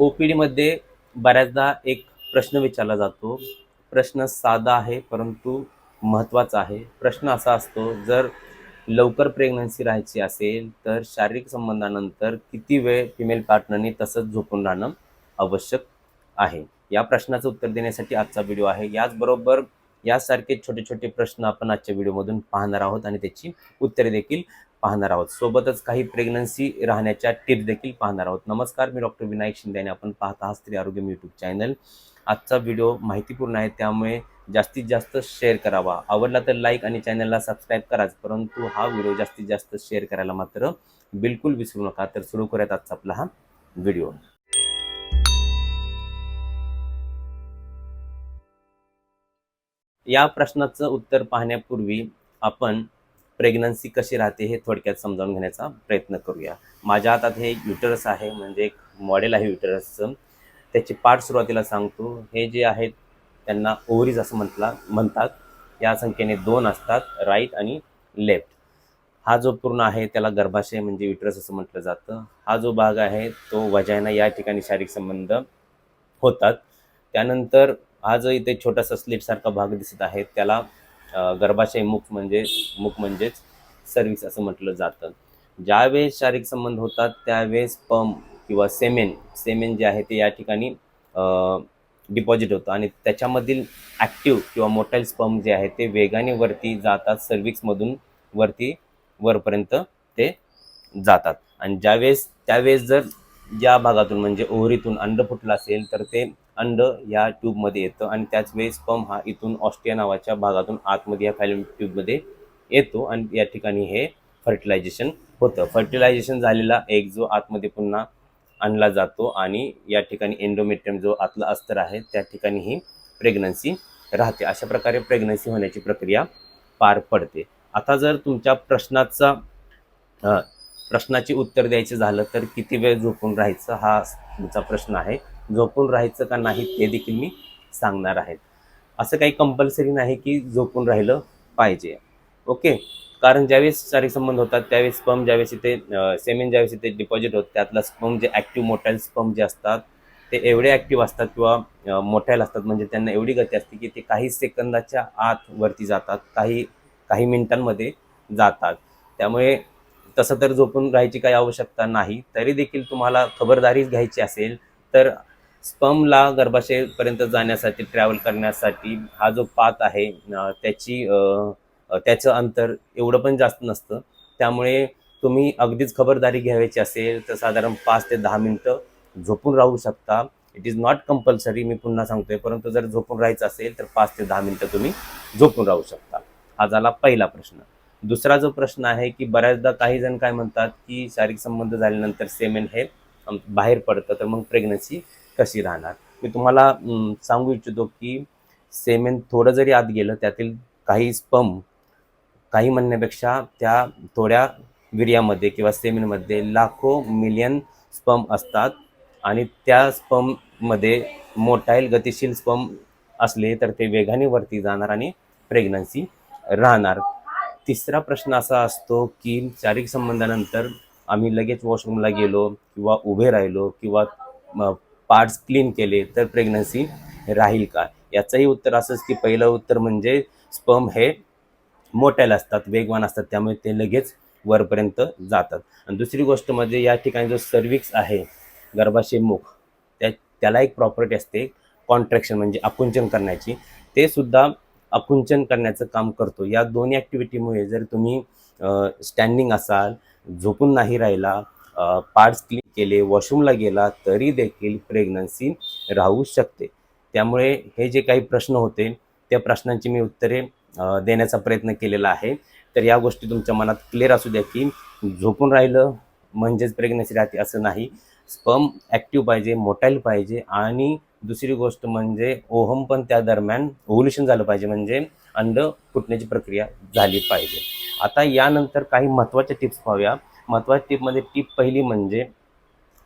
ओपीडीमध्ये बऱ्याचदा एक प्रश्न विचारला जातो. प्रश्न साधा आहे परंतु महत्त्वाचा आहे. प्रश्न असा असतो जर लवकर प्रेग्नन्सी राहायची असेल तर शारीरिक संबंधानंतर किती वेळ फिमेल पार्टनरनी तसंच झोपून राहणं आवश्यक आहे? या प्रश्नाचं उत्तर देण्यासाठी आजचा व्हिडिओ आहे. याचबरोबर यासारखे छोटे छोटे प्रश्न आपण आजच्या व्हिडिओमधून पाहणार आहोत आणि त्याची उत्तरे देखील पाहणार आहोत. सोबतच काही प्रेग्नन्सी राहण्याच्या टिप्स देखील पाहणार आहोत. नमस्कार मी डॉक्टर विनायक शिंदे आणि आपण पाहत आहात स्त्री आरोग्य यूट्यूब चॅनल आजचा व्हिडिओ माहितीपूर्ण आहे त्यामुळे जास्तीत जास्त शेअर करावा. आवडला तर लाईक आणि चॅनलला सबस्क्राईब कराच परंतु हा व्हिडिओ जास्तीत जास्त शेअर करायला मात्र बिलकुल विसरू नका. तर सुरू करूयात आजचा आपला हा व्हिडिओ या प्रश्नाचं उत्तर पाहण्यापूर्वी आपण प्रेग्नन्सी कशी राहते हे थोडक्यात समजावून घेण्याचा प्रयत्न करूया. माझ्या हातात हे युटरस आहे म्हणजे एक मॉडेल आहे युटरसचं त्याची पाठ सुरुवातीला सांगतो. हे जे आहेत त्यांना ओव्हरीज असं म्हटला म्हणतात. या संख्येने दोन असतात राईट आणि लेफ्ट हा जो पूर्ण आहे त्याला गर्भाशय म्हणजे युटरस असं म्हटलं जातं. हा जो भाग आहे तो वजायना या ठिकाणी शारीरिक संबंध होतात. त्यानंतर हा जो इथे छोटासा स्लिपसारखा भाग दिसत आहे त्याला गर्भाशय मुख म्हणजे मुख म्हणजेच सर्विस असं म्हटलं जातं. ज्यावेळेस शारीरिक संबंध होतात त्यावेळेस पम किंवा सेमेन सेमेन जे आहे ते या ठिकाणी डिपॉझिट होतं. आणि त्याच्यामधील ॲक्टिव्ह किंवा मोटाईल स्पम जे आहे ते वेगाने वरती जातात सर्विक्समधून वरती वरपर्यंत ते जातात. आणि ज्यावेळेस त्यावेळेस जर या भागातून म्हणजे ओहरीतून अंड फुटलं असेल तर ते अंड या ट्यूबमध्ये येतं आणि त्याच वेळेस स्पम हा इथून ऑस्ट्रिया नावाच्या भागातून आतमध्ये या फॅलिम ट्यूबमध्ये येतो आणि या ठिकाणी हे फर्टिलायझेशन होतं. फर्टिलायझेशन झालेला एक जो आतमध्ये पुन्हा आणला जातो आणि या ठिकाणी एंडोमेट्रियम जो आतला अस्तर आहे त्या ठिकाणी ही प्रेग्नन्सी राहते. अशा प्रकारे प्रेग्नन्सी होण्याची प्रक्रिया पार पडते. आता जर तुमच्या प्रश्नाचा प्रश्नाची उत्तर द्यायचं झालं तर किती वेळ झोपून राहायचं हा तुमचा प्रश्न आहे. झोपून राहायचं का नाही ते देखील मी सांगणार आहे. असं काही कंपल्सरी नाही की झोपून राहिलं पाहिजे. ओके कारण ज्यावेळेस शारीरिक संबंध होतात त्यावेळेस स्पम ज्यावेळेस इथे सेमेन ज्यावेळेस इथे डिपॉझिट होत त्यातला स्पम जे ॲक्टिव्ह मोटाईल स्पम जे असतात ते एवढे ॲक्टिव्ह असतात किंवा मोठाईल असतात म्हणजे त्यांना एवढी गती असते की ते काही सेकंदाच्या आत वरती जातात काही काही मिनिटांमध्ये जातात. त्यामुळे तसं तर झोपून राहायची काही आवश्यकता नाही. तरी देखील तुम्हाला खबरदारी घ्यायची असेल तर स्पमला गर्भाशयपर्यंत जाण्यासाठी ट्रॅव्हल करण्यासाठी हा जो पात आहे त्याची त्याचं अंतर एवढं पण जास्त नसतं. त्यामुळे तुम्ही अगदीच खबरदारी घ्यायची असेल तर साधारण पाच ते दहा मिनटं झोपून राहू शकता. इट इज नॉट कंपल्सरी मी पुन्हा सांगतोय. परंतु जर झोपून राहायचं असेल तर पाच ते दहा मिनटं तुम्ही झोपून राहू शकता. हा झाला पहिला प्रश्न. दुसरा जो प्रश्न आहे की बऱ्याचदा काही जण काय म्हणतात की शारीरिक संबंध झाल्यानंतर सेमेन हे बाहेर पडतं तर मग प्रेग्नन्सी कशी राहणार? मी तुम्हाला सांगू इच्छितो की सेमेन थोडं जरी आत गेलं त्यातील काही स्पम काही म्हणण्यापेक्षा त्या थोड्या विर्यामध्ये किंवा सेमेनमध्ये लाखो मिलियन स्पम असतात आणि त्या स्पममध्ये मोटाईल गतिशील स्पम असले तर ते वेगाने वरती जाणार आणि प्रेग्नन्सी राहणार. तिसरा प्रश्न असा असतो की शारीरिक संबंधानंतर आम्ही लगेच वॉशरूमला गेलो किंवा उभे राहिलो किंवा पार्ट्स क्लीन केले तर प्रेग्नन्सी राहील का? याचंही उत्तर असंच की पहिलं उत्तर म्हणजे स्पम हे मोठ्याला असतात वेगवान असतात त्यामुळे ते लगेच वरपर्यंत जातात. आणि दुसरी गोष्ट म्हणजे या ठिकाणी जो सर्विक्स आहे गर्भाशय मुख त्या त्याला एक प्रॉपर्टी असते कॉन्ट्रॅक्शन म्हणजे आकुंचन करण्याची. ते सुद्धा आकुंचन करण्याचं काम करतो. या दोन्ही ॲक्टिव्हिटीमुळे जर तुम्ही स्टँडिंग असाल झोपून नाही राहिला पार्ट्स क्लीन केले वॉशरूमला गेला तरी देखील प्रेग्नन्सी राहू शकते. त्यामुळे हे जे काही प्रश्न होते त्या प्रश्नांची मी उत्तरे देण्याचा प्रयत्न केलेला आहे. तर या गोष्टी तुमच्या मनात क्लिअर असू द्या की झोपून राहिलं म्हणजेच प्रेग्नन्सी राहते असं नाही. स्पर्म ॲक्टिव्ह पाहिजे मोटाईल पाहिजे आणि दुसरी गोष्ट म्हणजे ओहम पण त्या दरम्यान ओव्होल्युशन झालं पाहिजे म्हणजे अंड फुटण्याची प्रक्रिया झाली पाहिजे. आता यानंतर काही महत्त्वाच्या टिप्स पाहूया. महत्त्वाच्या टिपमध्ये टिप पहिली म्हणजे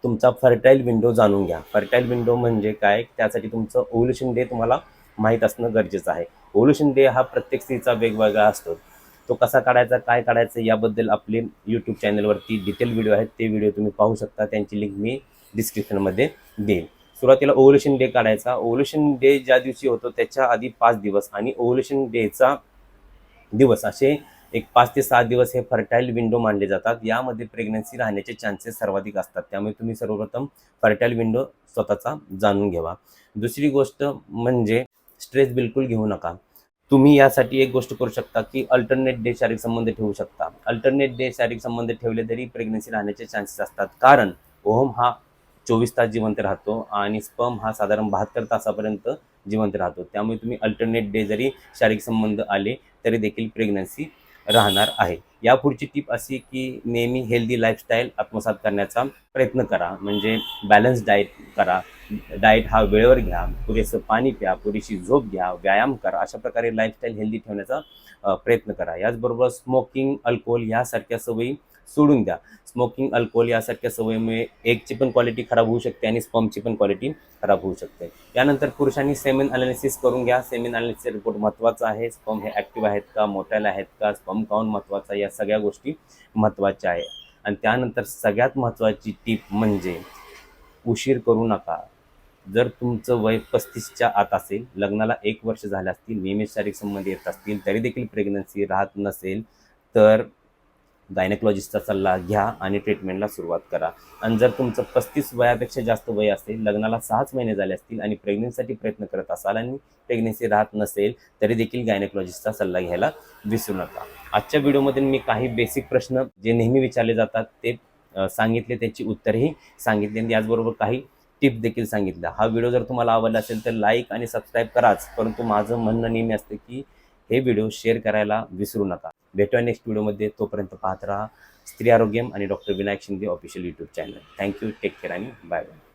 तुमचा फर्टाईल विंडो जाणून घ्या. फर्टाईल विंडो म्हणजे काय? त्यासाठी तुमचं ओव्होल्युशन डे तुम्हाला माहीत असणं गरजेचं आहे. ओव्होल्युशन डे हा प्रत्येक स्त्रीचा वेगवेगळा असतो. तो कसा काढायचा काय काढायचं याबद्दल आपले यूट्यूब चॅनलवरती डिटेल व्हिडिओ आहेत. ते व्हिडिओ तुम्ही पाहू शकता. त्यांची लिंक मी डिस्क्रिप्शनमध्ये देईन. सुरुवातीला ओव्हल्युशन डे काढायचा. ओव्हल्युशन डे ज्या दिवशी होतो त्याच्या आधी पाच दिवस आणि ओव्हल्युशन डेचा दिवस असे एक पाच ते सहा दिवस हे फर्टाईल विंडो मानले जातात. यामध्ये प्रेग्नन्सी राहण्याचे चान्सेस सर्वाधिक असतात. त्यामुळे तुम्ही सर्वप्रथम फर्टाईल विंडो स्वतःचा जाणून घ्यावा. दुसरी गोष्ट म्हणजे स्ट्रेस बिलकुल घेऊ नका. तुम्ही यासाठी एक गोष्ट करू शकता की अल्टरनेट डे शारीरिक संबंध ठेवू शकता. अल्टरनेट डे शारीरिक संबंध ठेवले तरी प्रेग्नन्सी राहण्याचे चान्सेस असतात. कारण ओहम हा चोवीस तास जिवंत राहतो आणि स्पम हा साधारण बहात्तर तासापर्यंत जिवंत राहतो. त्यामुळे तुम्ही अल्टरनेट डे जरी शारीरिक संबंध आले तरी देखील प्रेग्नन्सी राहणार आहे. या पुढची टीप अशी की नेहमी हेल्दी लाईफस्टाईल आत्मसात करण्याचा प्रयत्न करा. म्हणजे बॅलन्स डाएट करा. डाएट हा वेळेवर घ्या पुरेसं पाणी प्या पुरेशी झोप घ्या व्यायाम करा अशा प्रकारे लाईफस्टाईल हेल्दी ठेवण्याचा प्रयत्न करा. याचबरोबर स्मोकिंग अल्कोहोल यासारख्या सवयी सोडून द्या. स्मोकिंग अल्कोहोल यासारख्या सवयीमुळे एगची पण क्वालिटी खराब होऊ शकते आणि स्पमची पण क्वालिटी खराब होऊ शकते. यानंतर पुरुषांनी सेमिन अनालिसिस करून घ्या. सेमिन अनालिसिस रिपोर्ट महत्त्वाचा आहे. स्पम हे ॲक्टिव्ह आहेत का? मोठ्याला आहेत का? स्पम काउंट महत्त्वाचा या सगळ्या गोष्टी महत्त्वाच्या आहे. आणि त्यानंतर सगळ्यात महत्त्वाची टीप म्हणजे उशीर करू नका. जर तुमचं वय पस्तीसच्या आत असेल लग्नाला एक वर्ष झाले असतील नियमित शारीरिक संबंध येत असतील तरी देखील प्रेग्नन्सी राहत नसेल तर गायनेकॉलॉजिस्टचा सल्ला घ्या आणि ट्रीटमेंटला सुरुवात करा. आणि जर तुमचं पस्तीस वयापेक्षा जास्त वय असेल लग्नाला सहाच महिने झाले असतील आणि प्रेग्नेन्सीसाठी प्रयत्न करत असाल आणि प्रेग्नेन्सी राहत नसेल तरी देखील गायनेकॉलॉजिस्टचा सल्ला घ्यायला विसरू नका. आजच्या व्हिडिओमध्ये मी काही बेसिक प्रश्न जे नेहमी विचारले जातात ते सांगितले त्याची उत्तरही सांगितली आणि याचबरोबर काही टिप देखील सांगितल्या हा व्हिडिओ जर तुम्हाला आवडला असेल तर लाईक आणि सबस्क्राईब कराच परंतु माझं म्हणणं नेहमी असतं की हे व्हिडिओ शेअर करायला विसरू नका. भेटूया नेक्स्ट व्हिडिओमध्ये. तोपर्यंत पाहत राहा. स्त्री आरोग्यम आणि doctor Vinayak Shinde official YouTube channel thank you take care आणि बाय बाय